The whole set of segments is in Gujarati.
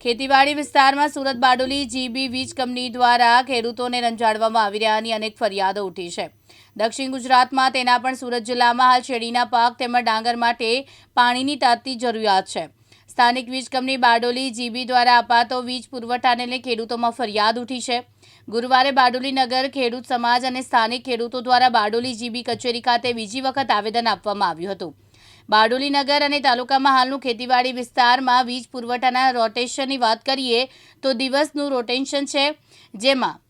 ખેતીવાડી વિસ્તારમાં સુરત બારડોલી જીબી વીજ કંપની દ્વારા ખેડૂતોને રંજાડવામાં આવી રહ્યાની અનેક ફરિયાદો ઉઠી છે. દક્ષિણ ગુજરાતમાં તેના પણ સુરત જિલ્લામાં હાલ શેરડીના પાક તેમજ ડાંગર માટે પાણીની તાતી જરૂરિયાત છે. સ્થાનિક વીજ કંપની બારડોલી જીબી દ્વારા અપાતો વીજ પુરવઠાને લઈ ખેડૂતોમાં ફરિયાદ ઉઠી છે. ગુરુવારે બારડોલી નગર ખેડૂત સમાજ અને સ્થાનિક ખેડૂતો દ્વારા બારડોલી જીબી કચેરી ખાતે બીજી વખત આવેદન આપવામાં આવ્યું હતું. બારડોલી નગર અને તાલુકામાં હાલનું ખેતીવાડી વિસ્તારમાં વીજ પુરવઠાના રોટેશનની વાત કરીએ તો દિવસનું રોટેશન છે, જેમાં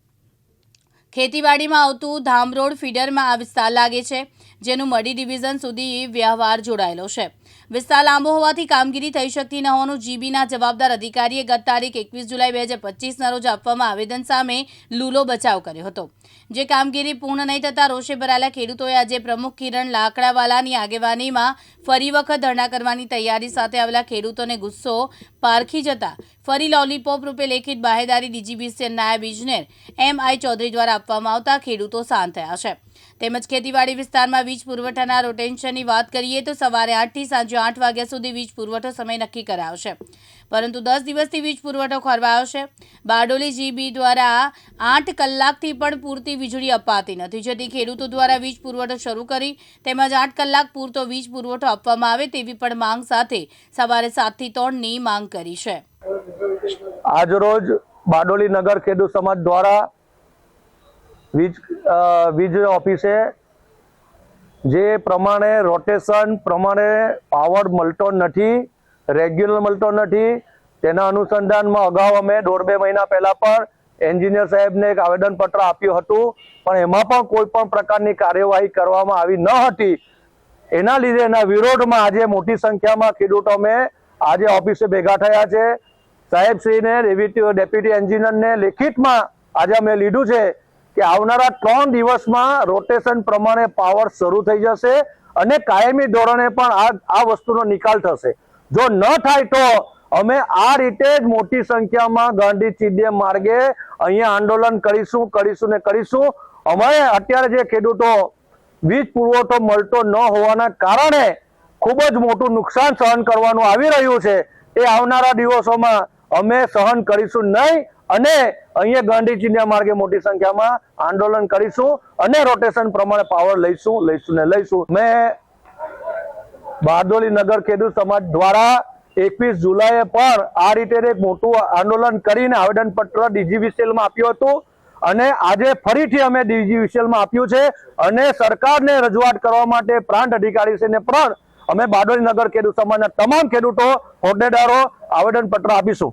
ખેતીવાડીમાં આવતું ધામરોડ ફીડરમાં આ વિસ્તાર લાગે છે, જેનું મડી ડિવિઝન સુધી વ્યવહાર જોડાયેલો છે. વિસ્તાર લાંબો હોવાથી કામગીરી થઈ શકતી ન હોવાનું જીબીના જવાબદાર અધિકારીએ ગત તારીખ એકવીસ જુલાઈ બે હજાર પચીસના રોજ આપવામાં આવેદન સામે લૂલો બચાવ કર્યો હતો. જે કામગીરી પૂર્ણ નહીં થતાં રોષે ભરાયેલા ખેડૂતોએ આજે પ્રમુખ કિરણ લાકડાવાલાની આગેવાનીમાં ફરી વખત ધરણા કરવાની તૈયારી સાથે આવેલા ખેડૂતોને ગુસ્સો પારખી જતા ફરી લોલીપોપ રૂપે લેખિત બાહેદારી ડીજીબીસી નાયબ ઇજનેર એમ આઈ ચૌધરી દ્વારા આપવામાં આવતા ખેડૂતો શાંત થયા છે. તેમજ ખેતીવાડી વિસ્તારમાં વીજ પુરવઠાના રોટેશનની વાત કરીએ તો સવારે આઠથી સાંજે આઠ વાગ્યા સુધી વીજ પુરવઠો સમય નક્કી કરાયો છે પરંતુ દસ દિવસથી વીજ પુરવઠો ખોરવાયો છે. બારડોલી જીબી દ્વારા આઠ કલાકથી પણ પૂરતી વીજળી અપાતી નથી. જેથી ખેડૂતો દ્વારા વીજ પુરવઠો શરૂ કરી તેમજ આઠ કલાક પૂરતો વીજ પુરવઠો આપવામાં આવે તેવી પણ માંગ સાથે સવારે સાતથી ત્રણની માંગ કરી છે. આજરોજ બારડોલી નગર ખેડૂત સમાજ દ્વારા વીજ વીજ ઓફિસે જે પ્રમાણે રોટેશન, પ્રમાણે પાવર મળતો નથી, રેગ્યુલર મળતો નથી, તેના અનુસંધાનમાં અગાઉ અમે દોઢ બે મહિના પહેલા પણ એન્જિનિયર સાહેબને એક આવેદનપત્ર આપ્યું હતું, પણ એમાં પણ કોઈ પણ પ્રકારની કાર્યવાહી કરવામાં આવી ન હતી. એના લીધે, એના વિરોધમાં આજે મોટી સંખ્યામાં ખેડૂતો અમે આજે ઓફિસે ભેગા થયા છે. સાહેબશ્રીને ડેપ્યુટી એન્જિનિયરને લેખિતમાં આજે અમે લીધું છે કે આવનારા ત્રણ દિવસમાં રોટેશન પ્રમાણે પાવર શરૂ થઈ જશે અને કાયમી ધોરણે પણ આ આ વસ્તુનો નિકાલ થશે. જો ન થાય તો અમે આ રીતે જ મોટી સંખ્યામાં ગાંધી ચીડીએ માર્ગે અહીંયા આંદોલન કરીશું કરીશું ને કરીશું. અમારે અત્યારે જે ખેડૂતો વીજ પુરવઠો મળતો ન હોવાના કારણે ખૂબ જ મોટું નુકસાન સહન કરવાનું આવી રહ્યું છે. એ આવનારા દિવસોમાં અમે સહન કરીશું નહીં. અને અહીંયા ગાંધી ચિહ્ન માર્ગે મોટી સંખ્યામાં આંદોલન કરીશું અને રોટેશન પ્રમાણે પાવર લઈશું લઈશું ને લઈશું. મેં બારડોલી નગર ખેડૂત સમાજ દ્વારા એકવીસ જુલાઈએ પણ આ રીતે એક મોટું આંદોલન કરીને આવેદનપત્ર ડીજીવીસીએલમાં આપ્યું હતું અને આજે ફરીથી અમે ડીજીવીસીએલમાં આપ્યું છે અને સરકારને રજૂઆત કરવા માટે પ્રાંત અધિકારીશ્રીને પણ અમે બારડોલી નગર ખેડૂત સમાજના તમામ ખેડૂતો હોદ્દેદારો આવેદનપત્ર આપીશું.